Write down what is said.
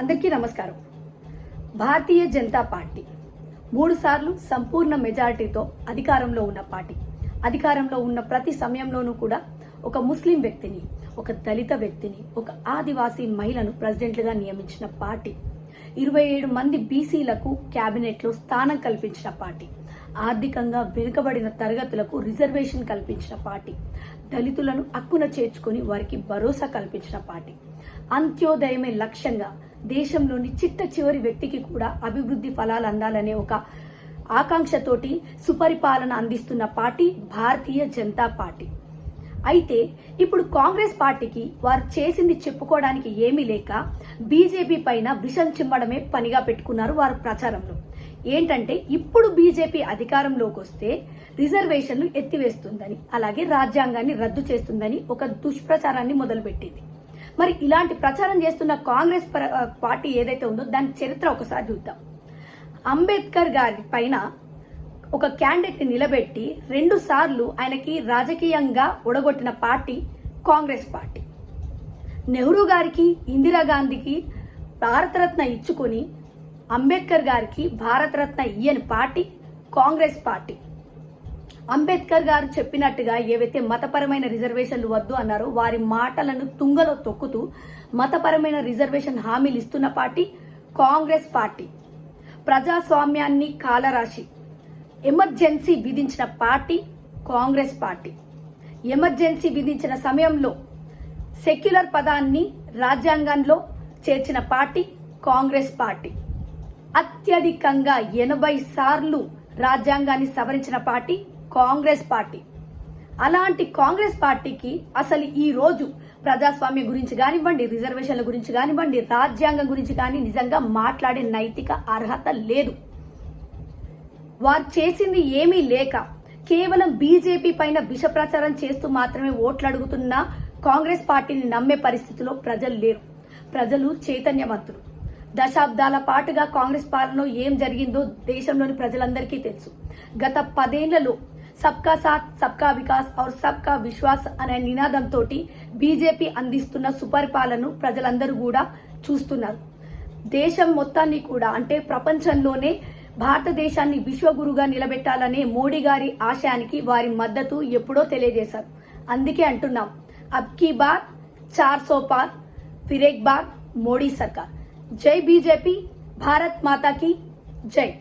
అందరికీ నమస్కారం. భారతీయ జనతా పార్టీ మూడు సార్లు సంపూర్ణ మెజారిటీతో అధికారంలో ఉన్న పార్టీ. అధికారంలో ఉన్న ప్రతి సమయంలోనూ కూడా ఒక ముస్లిం వ్యక్తిని ఒక దళిత వ్యక్తిని ఒక ఆదివాసీ మహిళను ప్రెసిడెంట్లుగా నియమించిన పార్టీ. ఇరవై ఏడు మంది బీసీలకు క్యాబినెట్లో స్థానం కల్పించిన పార్టీ. ఆర్థికంగా వెనుకబడిన తరగతులకు రిజర్వేషన్ కల్పించిన పార్టీ. దళితులను అక్కున చేర్చుకొని వారికి భరోసా కల్పించిన పార్టీ. అంత్యోదయమే లక్ష్యంగా దేశంలోని చిట్ట చివరి వ్యక్తికి కూడా అభివృద్ధి ఫలాలు అందాలనే ఒక ఆకాంక్షతోటి సుపరిపాలన అందిస్తున్న పార్టీ భారతీయ జనతా పార్టీ. అయితే ఇప్పుడు కాంగ్రెస్ పార్టీకి వారు చేసింది చెప్పుకోవడానికి ఏమీ లేక బీజేపీ పైన విషం చిమ్మడమే పనిగా పెట్టుకున్నారు వారు ప్రచారంలో. ఏంటంటే ఇప్పుడు బీజేపీ అధికారంలోకి వస్తే రిజర్వేషన్లు ఎత్తివేస్తుందని అలాగే రాజ్యాంగాన్ని రద్దు చేస్తుందని ఒక దుష్ప్రచారాన్ని మొదలుపెట్టింది. మరి ఇలాంటి ప్రచారం చేస్తున్న కాంగ్రెస్ పార్టీ ఏదైతే ఉందో దాని చరిత్ర ఒకసారి చూద్దాం. అంబేద్కర్ గారి పైన ఒక క్యాండిడేట్ని నిలబెట్టి రెండు సార్లు ఆయనకి రాజకీయంగా ఒడగొట్టిన పార్టీ కాంగ్రెస్ పార్టీ. నెహ్రూ గారికి ఇందిరాగాంధీకి భారతరత్న ఇచ్చుకొని అంబేద్కర్ గారికి భారతరత్న ఇయ్యని పార్టీ కాంగ్రెస్ పార్టీ. అంబేద్కర్ గారు చెప్పినట్టుగా ఏవైతే మతపరమైన రిజర్వేషన్లు వద్దు అన్నారో వారి మాటలను తుంగలో తొక్కుతూ మతపరమైన రిజర్వేషన్ హామీలు ఇస్తున్న పార్టీ కాంగ్రెస్ పార్టీ. ప్రజాస్వామ్యాన్ని కాలరాశి. ఎమర్జెన్సీ విధించిన పార్టీ కాంగ్రెస్ పార్టీ. ఎమర్జెన్సీ విధించిన సమయంలో సెక్యులర్ పదాన్ని రాజ్యాంగంలో చేర్చిన పార్టీ కాంగ్రెస్ పార్టీ. అత్యధికంగా ఎనభై సార్లు రాజ్యాంగాన్ని సవరించిన పార్టీ కాంగ్రెస్ పార్టీ. అలాంటి కాంగ్రెస్ పార్టీకి అసలు ఈ రోజు ప్రజాస్వామ్యం గురించి కానివ్వండి రిజర్వేషన్ల గురించి కానివ్వండి రాజ్యాంగం గురించి కానీ నిజంగా మాట్లాడే నైతిక అర్హత లేదు. వారు చేసింది ఏమీ లేక కేవలం బీజేపీ పైన విష ప్రచారం చేస్తూ మాత్రమే ఓట్లు అడుగుతున్న కాంగ్రెస్ పార్టీని నమ్మే పరిస్థితిలో ప్రజలు లేరు. ప్రజలు చైతన్యవంతులు. దశాబ్దాల పాటుగా కాంగ్రెస్ పాలనలో ఏం జరిగిందో దేశంలోని ప్రజలందరికీ తెలుసు. గత పదేళ్ళలో సబ్కా సాత్ సబ్కా వికాస్ ఔర్ సబ్కా విశ్వాస్ అనే నినాదంతో బీజేపీ అందిస్తున్న సుపరిపాలనను ప్రజలందరూ కూడా చూస్తున్నారు. దేశం మొత్తాన్ని కూడా అంటే ప్రపంచంలోనే భారతదేశాన్ని విశ్వగురుగా నిలబెట్టాలనే మోడీ గారి ఆశయానికి వారి మద్దతు ఎప్పుడో తెలియజేశారు. అందుకే అంటున్నాం. అబ్కీ బార్ చార్ సో పార్ బార్ మోడీ సర్కార్. जय बीजेपी भारत माता की जय।